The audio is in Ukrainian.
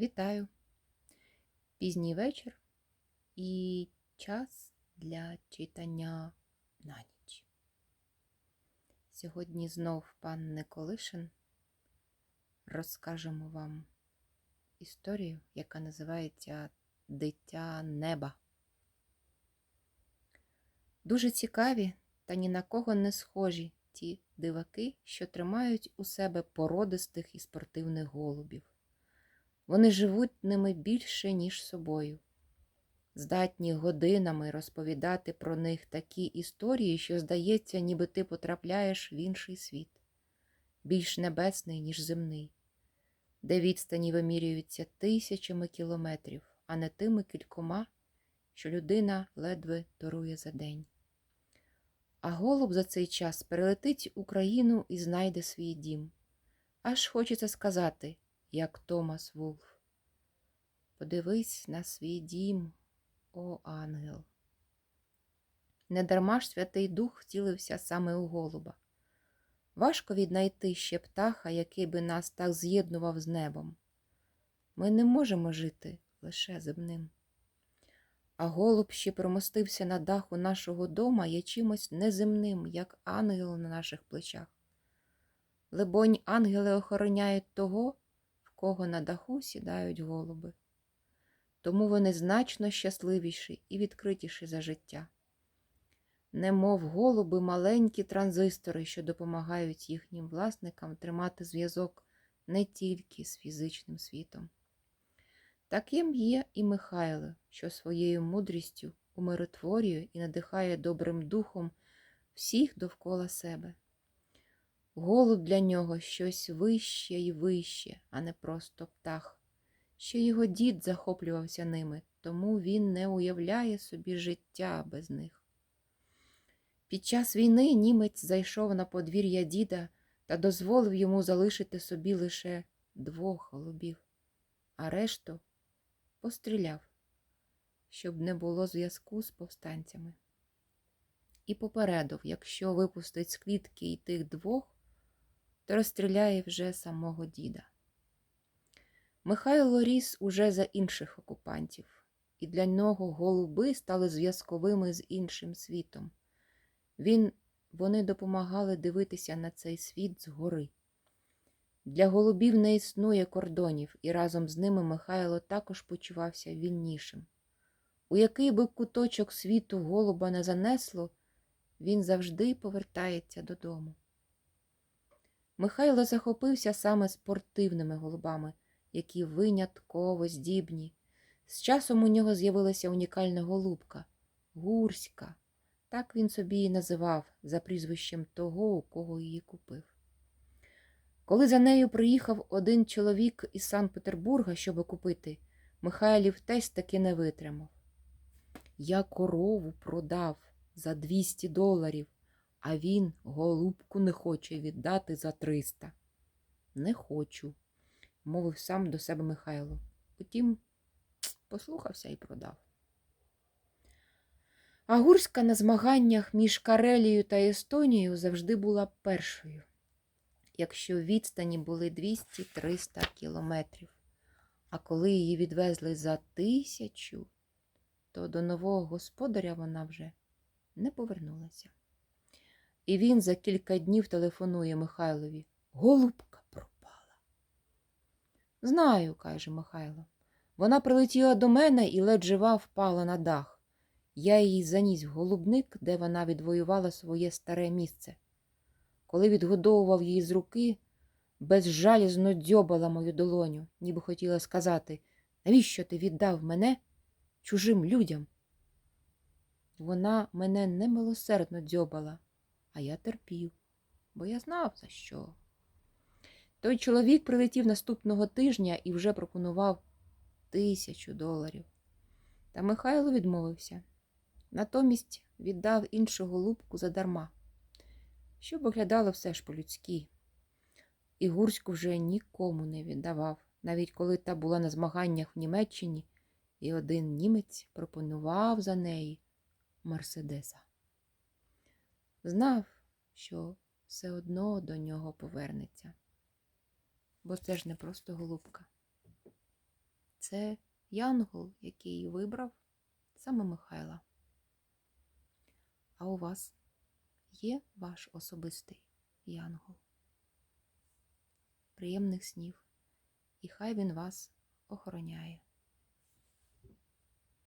Вітаю! Пізній вечір і час для читання на ніч. Сьогодні знов пан Николишин розкажемо вам історію, яка називається Дитя неба. Дуже цікаві та ні на кого не схожі ті диваки, що тримають у себе породистих і спортивних голубів. Вони живуть ними більше, ніж собою, здатні годинами розповідати про них такі історії, що, здається, ніби ти потрапляєш в інший світ, більш небесний, ніж земний, де відстані вимірюються тисячами кілометрів, а не тими кількома, що людина ледве торує за день. А голуб за цей час перелетить Україну і знайде свій дім. Аж хочеться сказати, як Томас Вулф. Подивись на свій дім, о ангел. Недарма ж Святий Дух втілився саме у голуба. Важко віднайти ще птаха, який би нас так з'єднував з небом. Ми не можемо жити лише земним. А голуб ще промостився на даху нашого дома є чимось неземним, як ангел на наших плечах. Либонь, ангели охороняють того, кого на даху сідають голуби. Тому вони значно щасливіші і відкритіші за життя. Немов голуби маленькі транзистори, що допомагають їхнім власникам тримати зв'язок не тільки з фізичним світом. Таким є і Михайло, що своєю мудрістю умиротворює і надихає добрим духом всіх довкола себе. Голуб для нього щось вище і вище, а не просто птах. Ще його дід захоплювався ними, тому він не уявляє собі життя без них. Під час війни німець зайшов на подвір'я діда та дозволив йому залишити собі лише двох голубів, а решту постріляв, щоб не було зв'язку з повстанцями. І попередив, якщо випустить з клітки й тих двох, то розстріляє вже самого діда. Михайло ріс уже за інших окупантів, і для нього голуби стали зв'язковими з іншим світом. Він, Вони допомагали дивитися на цей світ згори. Для голубів не існує кордонів, і разом з ними Михайло також почувався вільнішим. У який би куточок світу голуба не занесло, він завжди повертається додому. Михайло захопився саме спортивними голубами, які винятково здібні. З часом у нього з'явилася унікальна голубка Гурська. Так він собі її називав за прізвищем того, у кого її купив. Коли за нею приїхав один чоловік із Санкт-Петербурга, щоб купити, Михайлів тесть таки не витримав. Я корову продав за 200 доларів, а він голубку не хоче віддати за 300. Не хочу, мовив сам до себе Михайло. Утім, послухався і продав. А Гурська на змаганнях між Карелією та Естонією завжди була першою якщо відстані були 200-300 кілометрів. А коли її відвезли за тисячу, то до нового господаря вона вже не повернулася. І він за кілька днів телефонує Михайлові. Голубка пропала. Знаю, каже Михайло. Вона прилетіла до мене і ледь жива впала на дах. Я її заніс в голубник, де вона відвоювала своє старе місце. Коли відгодовував її з руки, безжалізно дзьобала мою долоню, ніби хотіла сказати, навіщо ти віддав мене чужим людям? Вона мене немилосердно дзьобала, а я терпів, бо я знав, за що. Той чоловік прилетів наступного тижня і вже пропонував тисячу доларів. Та Михайло відмовився. Натомість віддав іншу голубку задарма щоб виглядало все ж по-людськи. І Гурську вже нікому не віддавав, навіть коли та була на змаганнях в Німеччині, і один німець пропонував за неї Мерседеса. Знав, що все одно до нього повернеться, бо це ж не просто голубка. це янгол, який вибрав саме Михайла. А у вас є ваш особистий янгол? Приємних снів, і хай він вас охороняє.